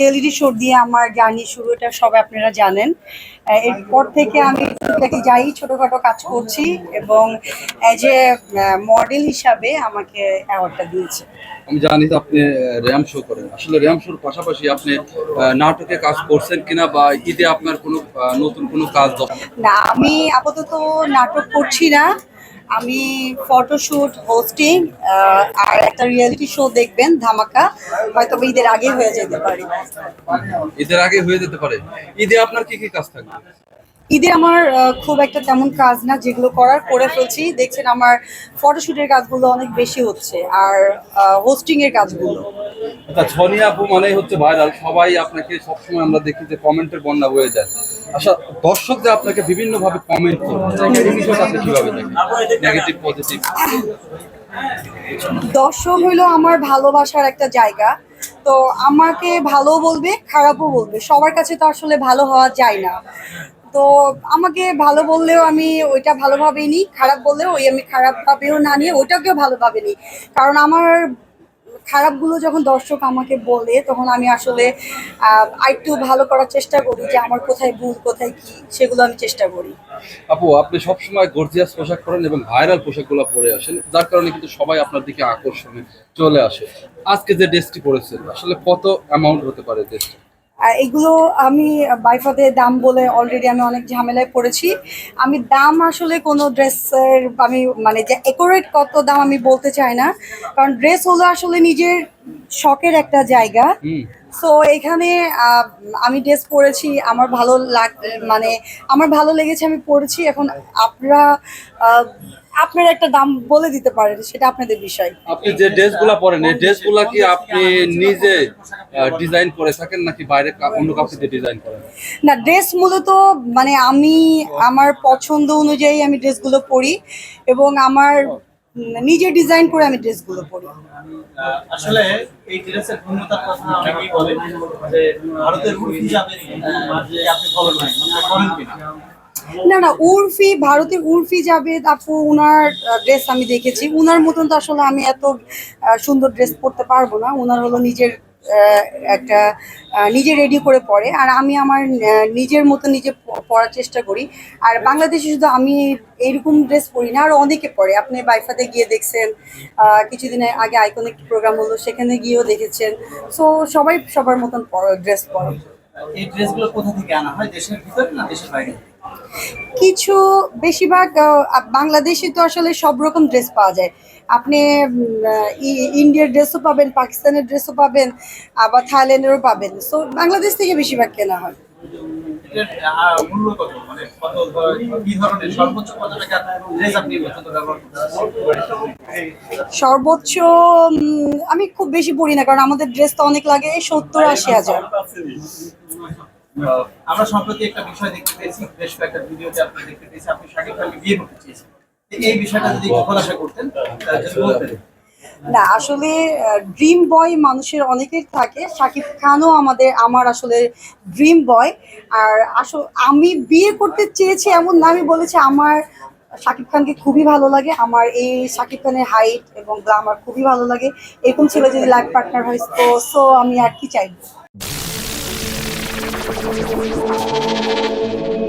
Reality show দিয়ে আমার journey শুরুটা সব আপনারা জানেন। এরপর থেকে আমি টুকটাকি যাই ছোটখাটো কাজ করছি এবং অ্যাজ এ মডেল হিসাবে আমাকে অ্যাওয়ার্ডটা দিয়েছে। আমি জানি তো আপনি র্যাম শো করেন। আসলে র্যাম শোর পাশাপাশি আপনি নাটকে কাজ করছেন কিনা বা ঈদে আপনার কোনো নতুন কোনো কাজ না আমি আপাতত নাটক করছি না। আমি ফটোশুট, হোস্টিং আর একটা রিয়েলিটি শো দেখবেন, ধামাকা। হয়তো ঈদের আগে হয়ে যেতে পারে। ঈদের আগে হয়ে যেতে পারে। ঈদে আপনার কি কি কাজ থাকবে? ঈদে আমার খুব একটা তেমন কাজ না যেগুলো করার করে ফেলছি। দেখছেন আমার ফটোশুটের কাজগুলো অনেক বেশি হচ্ছে আর হোস্টিং এর কাজগুলো। আচ্ছা ছনিয়া আপু মানে হচ্ছে ভাইরাল সবাই আপনাকে সবসময় আমরা দেখি যে কমেন্টের বন্যা হয়ে যায়। আচ্ছা দর্শক যে আপনাকে বিভিন্ন ভাবে কমেন্ট করে এই বিষয়টা আপনি কীভাবে দেখেন? নেগেটিভ পজিটিভ দর্শক হইল আমার ভালোবাসার একটা জায়গা। তো আমাকে ভালো বলবে খারাপও বলবে। সবার কাছে তো আসলে ভালো হওয়া যায় না। তো আমাকে ভালো বললেও আমি ওইটা ভালোভাবেই নিই খারাপ বললেও ওই আমি খারাপভাবেও না নিয়ে ওইটাকেও ভালোভাবে নিই কারণ আমার খারাপগুলো যখন দর্শক আমাকে বলে, তখন আমি আসলে আরেকটু ভালো করার চেষ্টা করি যে আমার কোথায় ভুল, কোথায় কি, সেগুলো আমি চেষ্টা করি। আপু, আপনি সবসময় গর্জিয়াস পোশাক পরেন এবং ভাইরাল পোশাকগুলো পরে আসেন, যার কারণে কিন্তু সবাই আপনার দিকে আকর্ষণে চলে আসে। আজকে যে ড্রেসটি পরেছেন, আসলে কত অ্যামাউন্ট হতে পারে ড্রেসটি? এগুলো আমি বাইফাতে দাম বলে অলরেডি আমি অনেক ঝামেলায় পড়েছি। আমি দাম আসলে কোনো ড্রেসের আমি মানে যে একুরেট কত দাম আমি বলতে চাই না। কারণ ড্রেস হলো আসলে নিজের শখের একটা জায়গা। সো এখানে আমি ড্রেস পরেছি আমার ভালো লাগ মানে আমার ভালো লেগেছে আমি পরেছি এখন আপনারা আপনারা একটা দাম বলে দিতে পারেন সেটা আপনাদের বিষয়। আপনি যে ড্রেসগুলো পরেন এই ড্রেসগুলো কি আপনি নিজে ডিজাইন করে থাকেন নাকি বাইরে অন্য কাউকে দিয়ে ডিজাইন করেন? না ড্রেস মূলত মানে আমি আমার পছন্দ অনুযায়ী আমি ড্রেসগুলো পরি। এবং আমার নিজে ডিজাইন করে আমি ড্রেসগুলো পরি। আসলে এই ড্রেসের ভিন্নতার কথা অনেকেই বলে যে ভারতের উর্ফি যাবে আপনি ফলো করেন করেন কিনা না? না উর্ফি ভারতের উর্ফি যাবে আপু উনার ড্রেস আমি দেখেছি। উনার মতন তো আসলে আমি এত সুন্দর ড্রেস পরতে পারব না। উনার হলো নিজের একটা নিজে রেডি করে পরে আর আমি আমার নিজের মতো নিজে প- পরার চেষ্টা করি। আর বাংলাদেশে শুধু আমি এইরকম ড্রেস পরি না, আর অনেকে পরে। আপনি বাইফাতে গিয়ে দেখছেন কিছুদিন আগে আইকনিক প্রোগ্রাম হলো, সেখানে গিয়েও দেখেছেন। সো সবাই সবার মতন ড্রেস পরে। এই ড্রেসগুলো কোথা থেকে আনা হয়? দেশের ভিতরে না দেশের বাইরে? কিছু বেশিরভাগ বাংলাদেশে তো আসলে সব রকম ড্রেস পাওয়া যায়। আপনি ইন্ডিয়ার ড্রেসও পাবেন পাকিস্তানের ড্রেসও পাবেন আবার থাইল্যান্ডেরও পাবেন। সো বাংলাদেশ থেকে বেশিরভাগ কেনা হয়। মানে সর্বোচ্চ আমি খুব বেশি পড়ি না কারণ আমাদের ড্রেস তো অনেক লাগে সত্তর আশি হাজার। আমরা সম্প্রতি একটা বিষয় দেখতে পেয়েছি বেশ কয়েকটা ভিডিওতে আপনি দেখতে পেয়েছি আপনি শাকিব খানকে বিয়ে করতে চেয়েছেন এই বিষয়টা যদি খোলাসা করতেন যদি বলতেন। না আসলে ড্রিম বয় মানুষের অনেকের থাকে। শাকিব খানও আমাদের আমার আসলে ড্রিম বয় আর আসলে আমি বিয়ে করতে চেয়েছি এমন না আমি বলেছি আমার শাকিব খানকে খুবই ভালো লাগে। আমার এই শাকিব খানের হাইট এবং গ্লামার খুবই ভালো লাগে। এরকম ছেলে যদি লাইফ পার্টনার হয় তো সো আমি আর কি চাইব? すごい!